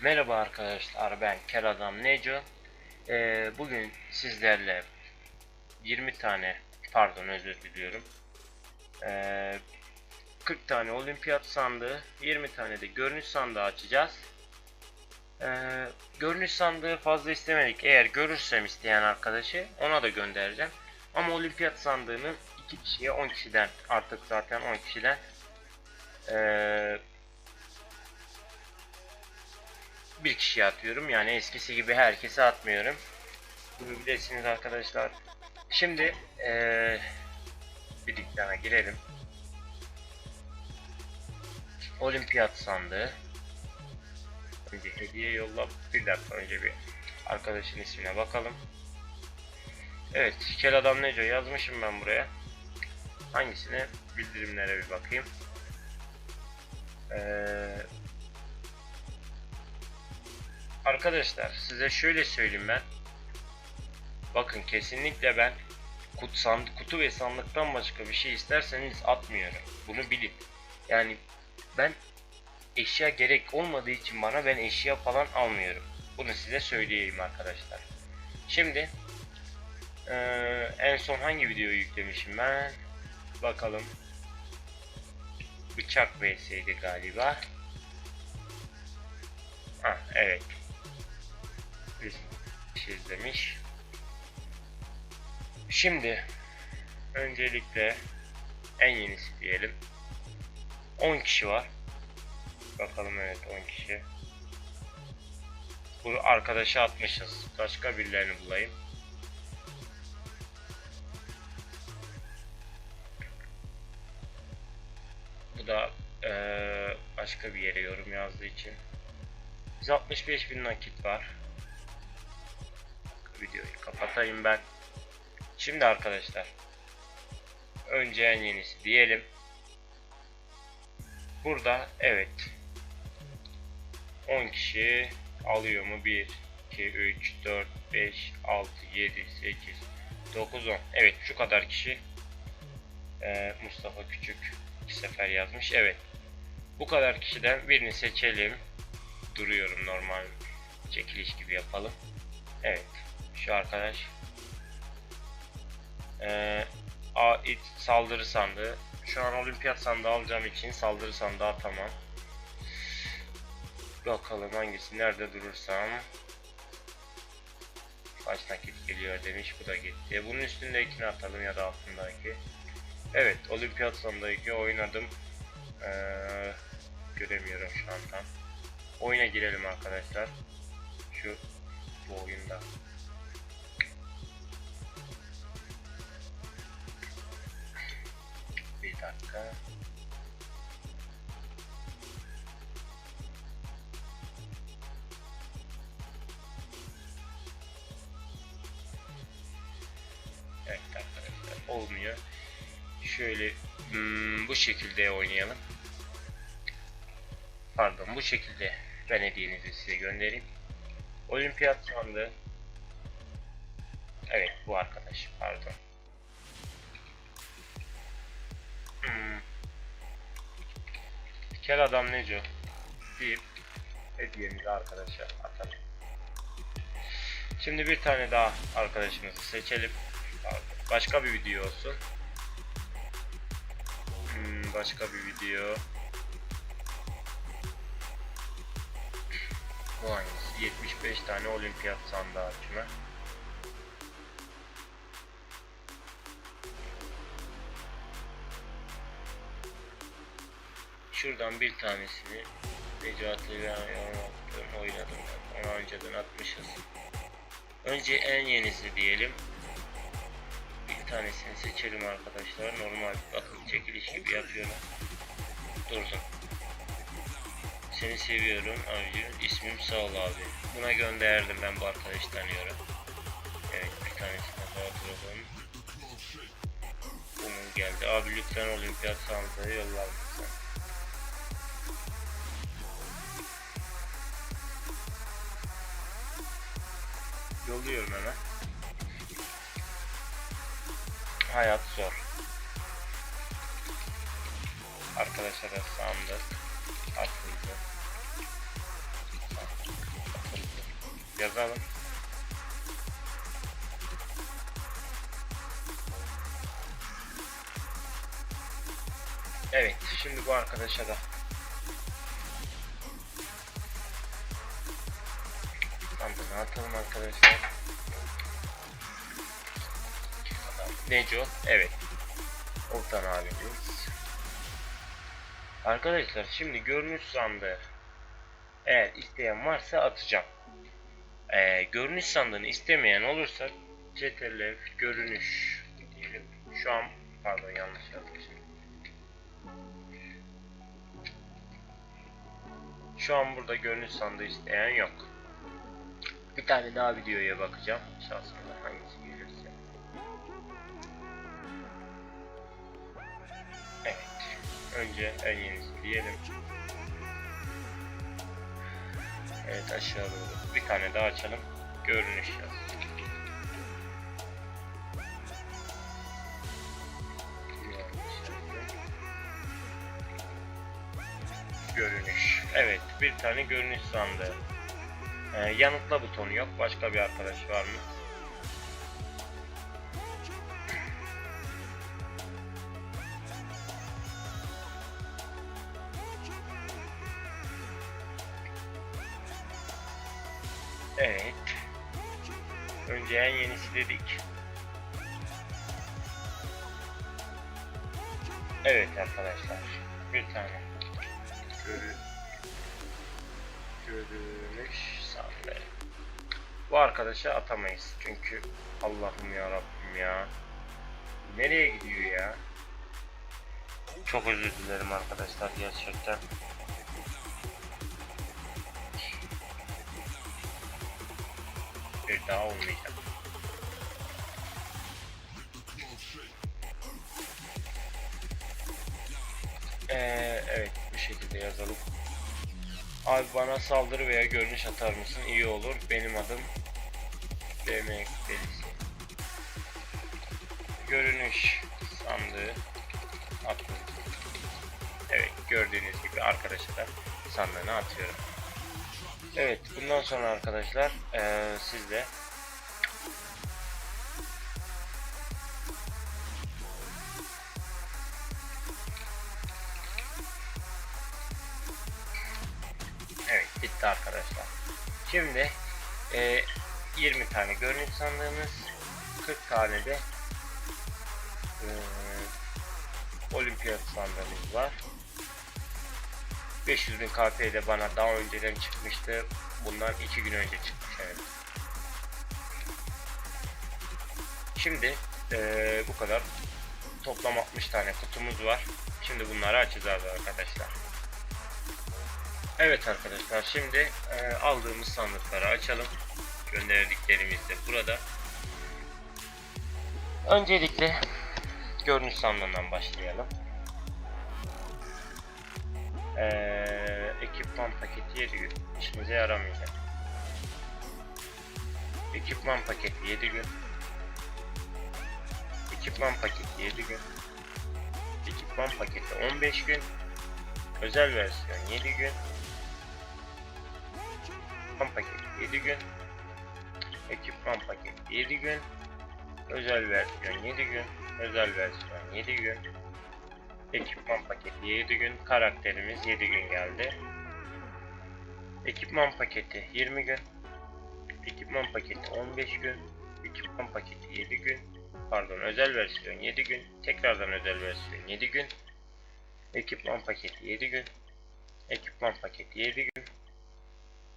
Merhaba arkadaşlar ben Kel Adam Neco. Ee, bugün sizlerle 20 tane pardon özür diliyorum. Ee, 40 tane olimpiyat sandığı 20 tane de görünüş sandığı açacağız. Ee, görünüş sandığı fazla istemedik. Eğer görürsem isteyen arkadaşı ona da göndereceğim. Ama olimpiyat sandığını 2 kişiye 10 kişiden artık zaten 10 kişiden ee, bir kişiye atıyorum. Yani eskisi gibi herkese atmıyorum. Bunu bilirsiniz arkadaşlar. Şimdi eee bir dükkana girelim. Olimpiyat sandığı. Önce hediye yolla. Bir dakika önce bir arkadaşın ismine bakalım. Evet, Kel Adam Neco yazmışım ben buraya. Hangisine? Bildirimlere bir bakayım. Eee Arkadaşlar size şöyle söyleyeyim ben. Bakın kesinlikle ben kut, sandık, kutu ve sandıktan başka bir şey isterseniz atmıyorum. Bunu bilin. Yani ben eşya gerek olmadığı için bana ben eşya falan almıyorum. Bunu size söyleyeyim arkadaşlar. Şimdi eee, en son hangi videoyu yüklemişim ben? Bakalım. Bıçak vs'ydi galiba. Ah evet bir şey izlemiş. Şimdi öncelikle en yenisi diyelim. 10 kişi var. Bakalım evet 10 kişi. Bu arkadaşı atmışız. Başka birilerini bulayım. Başka bir yere yorum yazdığı için. 165 bin nakit var videoyu kapatayım ben. Şimdi arkadaşlar önce en yenisi diyelim. Burada evet 10 kişi alıyor mu? 1 2 3 4 5 6 7 8 9 10 Evet şu kadar kişi ee, Mustafa Küçük iki sefer yazmış. Evet bu kadar kişiden birini seçelim. Duruyorum normal çekiliş gibi yapalım. Evet şu arkadaş. Ee, ait saldırı sandığı. Şu an olimpiyat sandığı alacağım için saldırı sandığı atamam. Bakalım hangisi nerede durursam. Kaç nakit geliyor demiş bu da gitti. Bunun üstündekini atalım ya da altındaki. Evet olimpiyat sandığı oynadım. Ee, göremiyorum şu an oyuna girelim arkadaşlar şu bu oyunda Bir dakika. Evet arkadaşlar olmuyor. Şöyle hmm, bu şekilde oynayalım. Pardon bu şekilde ben hediyenizi size göndereyim. Olimpiyat sandığı. Evet bu arkadaş pardon. Hmm. Kel adam nece? deyip hediyemizi arkadaşa atalım. Şimdi bir tane daha arkadaşımızı seçelim. Başka bir video olsun. Hmm, başka bir video. Bu hangisi? 75 tane olimpiyat sandığı açma. Şuradan bir tanesini Necati ile oynadım. Onu önceden atmışız. Önce en yenisi diyelim. Bir tanesini seçelim arkadaşlar. Normal bakın çekiliş gibi yapıyorum. Durdum. Seni seviyorum abicim. İsmim sağ ol abi. Buna gönderdim ben bu arkadaşı tanıyorum. Evet bir tanesine daha duralım. Bunun geldi. Abi lütfen olimpiyat sandığı yollar mısın? Yolluyorum hemen. hayat zor. Arkadaşlar sandık Atıldı. Yazalım. Evet, şimdi bu arkadaşa da sandığını atalım arkadaşlar. Neco, evet. Oltan abimiz. Arkadaşlar şimdi görünüş sandığı eğer isteyen varsa atacağım. Ee, görünüş sandığını istemeyen olursa CTRL görünüş diyelim. Şu an pardon yanlış yazmışım. Şu an burada görünüş sandığı isteyen yok. Bir tane daha videoya bakacağım. Şahsında Önce en yenisi diyelim. Evet aşağı doğru. Bir tane daha açalım. Görünüş yaz. Görünüş. Evet bir tane görünüş sandığı. Ee, yanıtla butonu yok. Başka bir arkadaş var mı? Evet. Önce en yenisi dedik. Evet arkadaşlar. Bir tane. Görü görünüş sandığı. Bu arkadaşa atamayız. Çünkü Allah'ım ya Rabbim ya. Nereye gidiyor ya? Çok özür dilerim arkadaşlar gerçekten. Bir daha olmayacak. Ee, evet bu şekilde yazalım. Abi bana saldırı veya görünüş atar mısın? İyi olur. Benim adım demek delisi. Görünüş sandığı atıldı. Evet gördüğünüz gibi arkadaşa da sandığını atıyorum. Evet bundan sonra arkadaşlar eee siz de Evet bitti arkadaşlar. Şimdi eee 20 tane görünüş sandığımız 40 tane de eee olimpiyat sandığımız var. 500 bin KP'de bana daha önceden çıkmıştı. Bundan 2 gün önce çıkmış evet. Şimdi eee, bu kadar. Toplam 60 tane kutumuz var. Şimdi bunları açacağız arkadaşlar. Evet arkadaşlar şimdi eee, aldığımız sandıkları açalım. Gönderdiklerimiz de burada. Öncelikle görünüş sandığından başlayalım. Ee, ekipman paketi 7 gün işimize yaramayacak. Ekipman paketi 7 gün. Ekipman paketi 7 gün. Ekipman paketi 15 gün. Özel versiyon 7 gün. Ekipman paketi 7 gün. Ekipman paketi 7 gün. Özel versiyon 7 gün. Özel versiyon 7 gün. Ekipman paketi 7 gün. Karakterimiz 7 gün geldi. Ekipman paketi 20 gün. Ekipman paketi 15 gün. Ekipman paketi 7 gün. Pardon özel versiyon 7 gün. Tekrardan özel versiyon 7 gün. Ekipman paketi 7 gün. Ekipman paketi 7 gün.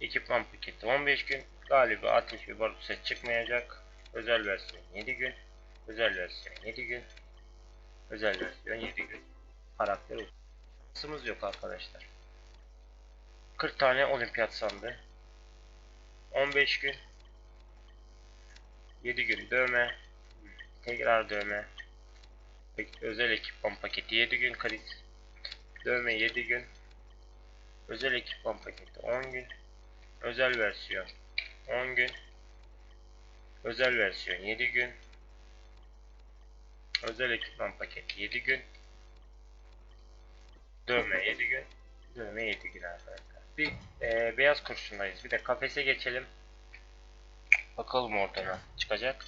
Ekipman paketi 15 gün. Galiba ateş ve barut set çıkmayacak. Özel versiyon 7 gün. Özel versiyon 7 gün. Özel versiyon 7 gün. Karakter olsun. yok arkadaşlar. 40 tane olimpiyat sandı. 15 gün. 7 gün dövme. Tekrar dövme. Özel ekipman paketi 7 gün kriz. Dövme 7 gün. Özel ekipman paketi 10 gün. Özel versiyon 10 gün. Özel versiyon 7 gün. Özel ekipman paketi 7 gün. Dövme 7 gün. Dövme 7 gün arkadaşlar. Bir e, beyaz kurşundayız. Bir de kafese geçelim. Bakalım orada çıkacak.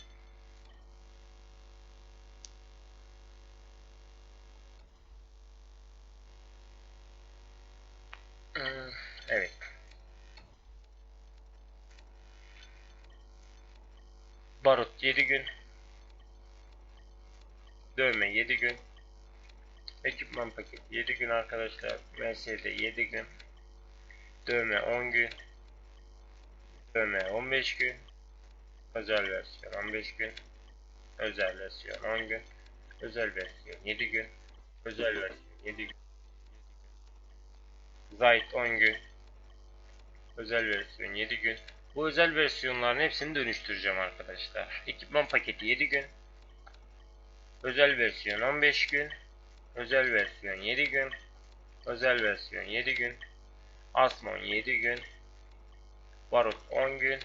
Hmm, Evet. Barut 7 gün. Dövme 7 gün. Ekipman paketi 7 gün arkadaşlar. MSD 7 gün. Dövme 10 gün. Dövme 15 gün. Özel versiyon 15 gün. Özel versiyon 10 gün. Özel versiyon 7 gün. Özel versiyon 7 gün. Zayt 10 gün. Özel versiyon 7 gün. Bu özel versiyonların hepsini dönüştüreceğim arkadaşlar. Ekipman paketi 7 gün. Özel versiyon 15 gün. Özel versiyon 7 gün. Özel versiyon 7 gün. Asmon 7 gün. Barut 10 gün.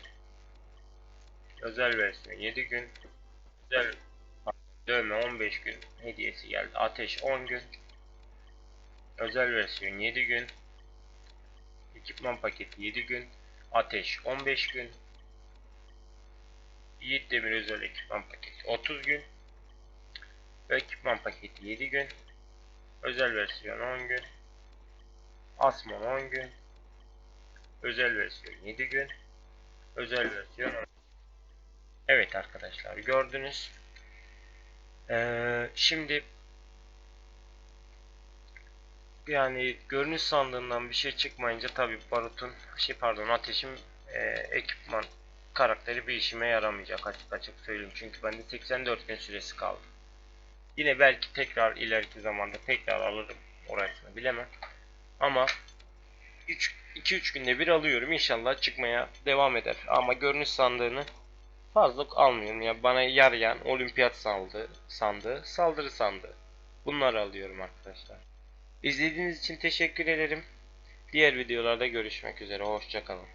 Özel versiyon 7 gün. Özel dövme 15 gün. Hediyesi geldi. Ateş 10 gün. Özel versiyon 7 gün. Ekipman paketi 7 gün. Ateş 15 gün. Yiğit Demir özel ekipman paketi 30 gün. Ve ekipman paketi 7 gün. Özel versiyon 10 gün. Asmon 10 gün. Özel versiyon 7 gün. Özel versiyon 10 Evet arkadaşlar gördünüz. Ee, şimdi yani görünüş sandığından bir şey çıkmayınca tabi barutun şey pardon ateşim e, ekipman karakteri bir işime yaramayacak açık açık söyleyeyim. Çünkü bende 84 gün süresi kaldı. Yine belki tekrar ileriki zamanda tekrar alırım orasını bilemem. Ama 2-3 günde bir alıyorum. İnşallah çıkmaya devam eder. Ama görünüş sandığını fazla almıyorum. Ya bana yarayan olimpiyat sandığı, sandığı, saldırı sandığı. Bunları alıyorum arkadaşlar. İzlediğiniz için teşekkür ederim. Diğer videolarda görüşmek üzere. Hoşçakalın.